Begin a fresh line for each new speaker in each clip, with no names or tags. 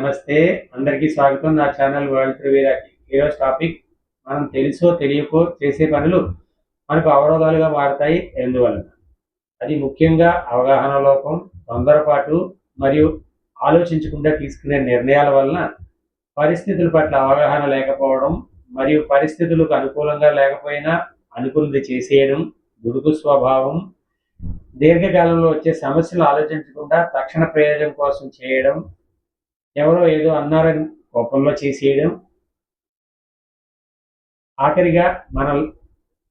నమస్తే. అందరికీ స్వాగతం. నా ఛానల్ వరల్డ్ త్రివీరాకి ఈరోజు టాపిక్. మనం తెలుసో తెలియకో చేసే పనులు మనకు అవరోధాలుగా మారతాయి ఎందువలన అది ముఖ్యంగా అవగాహన లోపం తొందరపాటు మరియు ఆలోచించకుండా తీసుకునే నిర్ణయాల వలన పరిస్థితుల పట్ల అవగాహన లేకపోవడం మరియు పరిస్థితులకు అనుకూలంగా లేకపోయినా అనుకున్నది చేసేయడం దుడుకు స్వభావం. దీర్ఘకాలంలో వచ్చే సమస్యలు ఆలోచించకుండా తక్షణ ప్రయోజనం కోసం చేయడం ఎవరో ఏదో అన్నారని కోపంలో చేసేయడం. ఆఖరిగా మనం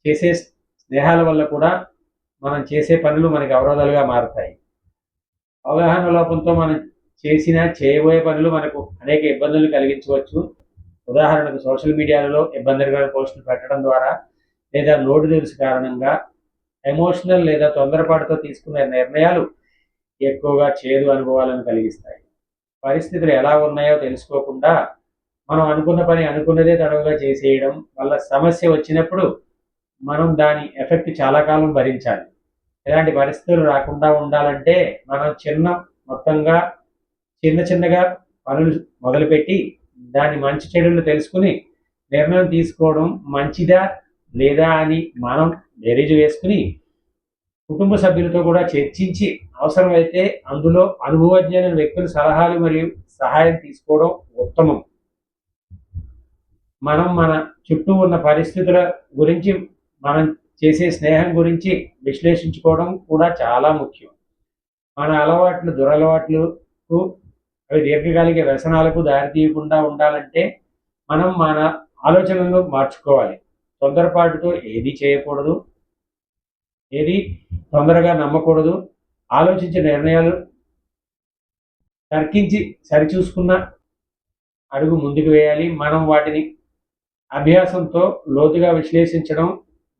చేసే స్నేహాల వల్ల కూడా మనం చేసే పనులు మనకి అవరోధాలుగా మారుతాయి. అవగాహన లోపంతో మనం చేసిన చేయబోయే పనులు మనకు అనేక ఇబ్బందులు కలిగించవచ్చు. ఉదాహరణకు సోషల్ మీడియాలో ఇబ్బందికర పోస్టులు పెట్టడం ద్వారా లేదా నోటి తెలుసు కారణంగా ఎమోషనల్ లేదా తొందరపాటుతో తీసుకునే నిర్ణయాలు ఎక్కువగా చేదు అనుభవాలను కలిగిస్తాయి. పరిస్థితులు ఎలా ఉన్నాయో తెలుసుకోకుండా మనం అనుకున్న పని అనుకున్నదే తడవుగా చేసేయడం వల్ల సమస్య వచ్చినప్పుడు మనం దాని ఎఫెక్ట్ చాలా కాలం భరించాలి. ఇలాంటి పరిస్థితులు రాకుండా ఉండాలంటే మనం చిన్న మొత్తంగా చిన్న చిన్నగా పనులు మొదలుపెట్టి దాని మంచి చెడులు తెలుసుకుని నిర్ణయం తీసుకోవడం మంచిదా లేదా అని మనం బేరీజు వేసుకుని కుటుంబ సభ్యులతో కూడా చర్చించి అవసరమైతే అందులో అనుభవజ్ఞైన వ్యక్తుల సలహాలు మరియు సహాయం తీసుకోవడం ఉత్తమం. మనం మన చుట్టూ ఉన్న పరిస్థితుల గురించి మనం చేసే స్నేహం గురించి విశ్లేషించుకోవడం కూడా చాలా ముఖ్యం. మన అలవాట్లు దురలవాట్లకు అవి దీర్ఘకాలిక వ్యసనాలకు దారితీయకుండా ఉండాలంటే మనం మన ఆలోచనలను మార్చుకోవాలి. తొందరపాటుతో ఏది చేయకూడదు. ఏది తొందరగా నమ్మకూడదు. ఆలోచించే నిర్ణయాలు తర్కించి సరిచూసుకున్న అడుగు ముందుకు వేయాలి. మనం వాటిని అభ్యాసంతో లోతుగా విశ్లేషించడం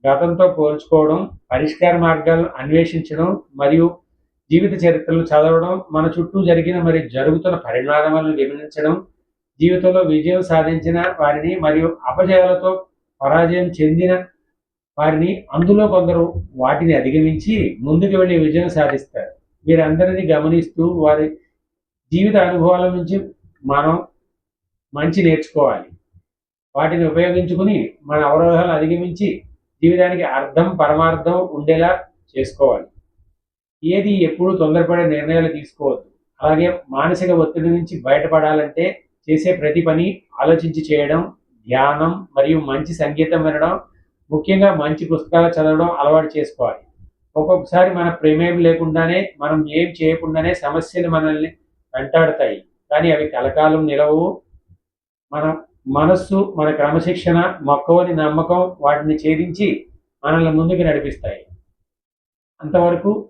గతంతో పోల్చుకోవడం పరిష్కార మార్గాలను అన్వేషించడం మరియు జీవిత చరిత్రలు చదవడం మన చుట్టూ జరిగిన మరియు జరుగుతున్న పరిణామాలను గమనించడం జీవితంలో విజయం సాధించిన వారిని మరియు అపజయాలతో పరాజయం చెందిన వారిని అందులో కొందరు వాటిని అధిగమించి ముందుకు వెళ్ళి విజయం సాధిస్తారు. వీరందరినీ గమనిస్తూ వారి జీవిత అనుభవాల నుంచి మనం మంచి నేర్చుకోవాలి. వాటిని ఉపయోగించుకుని మన అవరోధాలను అధిగమించి జీవితానికి అర్థం పరమార్థం ఉండేలా చేసుకోవాలి. ఏది ఎప్పుడు తొందరపడే నిర్ణయాలు తీసుకోవద్దు. అలాగే మానసిక ఒత్తిడి నుంచి బయటపడాలంటే చేసే ప్రతి పని ఆలోచించి చేయడం ధ్యానం మరియు మంచి సంగీతం వినడం ముఖ్యంగా మంచి పుస్తకాలు చదవడం అలవాటు చేసుకోవాలి. ఒక్కొక్కసారి మన ప్రమేయం లేకుండానే మనం ఏం చేయకుండానే సమస్యలు మనల్ని వెంటాడతాయి. కానీ అవి కలకాలం నిలవు. మన మనస్సు మన క్రమశిక్షణ మొక్కవని నమ్మకం వాటిని ఛేదించి మనల్ని ముందుకు నడిపిస్తాయి. అంతవరకు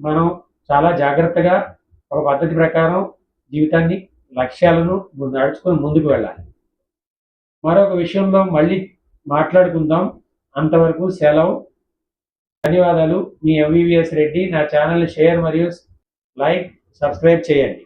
మనం చాలా జాగ్రత్తగా ఒక పద్ధతి ప్రకారం జీవితాన్ని లక్ష్యాలను నడుచుకొని ముందుకు వెళ్ళాలి. మరొక విషయంలో మళ్ళీ మాట్లాడుకుందాం. అంతవరకు సెలవు. ధన్యవాదాలు. మీ M V V S Reddy. నా ఛానల్ షేర్ మరియు లైక్ సబ్స్క్రైబ్ చేయండి.